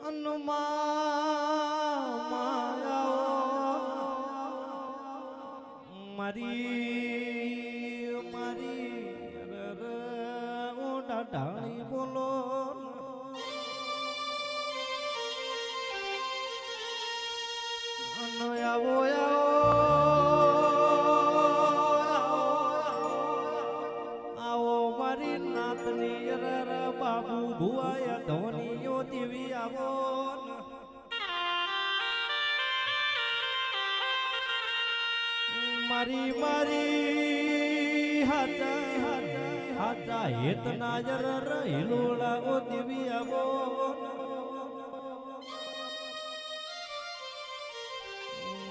અનુમા મારી મારી ઓ ડાઢાણી બોલો આવો આવો મારી નાતની બાબુ ભુવાયા ધોની દેવી આવો મારી મારી હાચા હાચા હેત નાજર હિલોળા ઓ દેવી આવો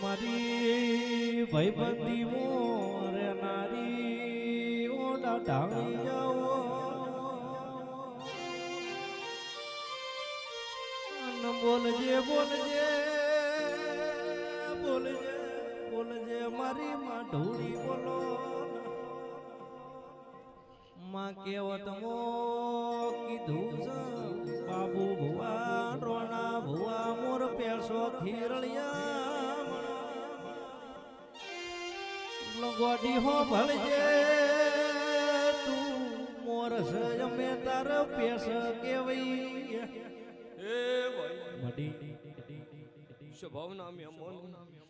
મારી ભાઈબંધી મોરે નારી ઓ ઢાળી બોલજે બોલજે બોલજે બોલજે, મારી માં ઢોળી બોલો માં કેવત મો કીધું બાબુ ભુવા રોણા ભુવા, મોર પેસો ખીરળિયા ગોડી હો ભળજે, તું મોર છે, અમે તાર પેસ કેવઈ એ ભાઈ. સ્વભાવના મહેમાન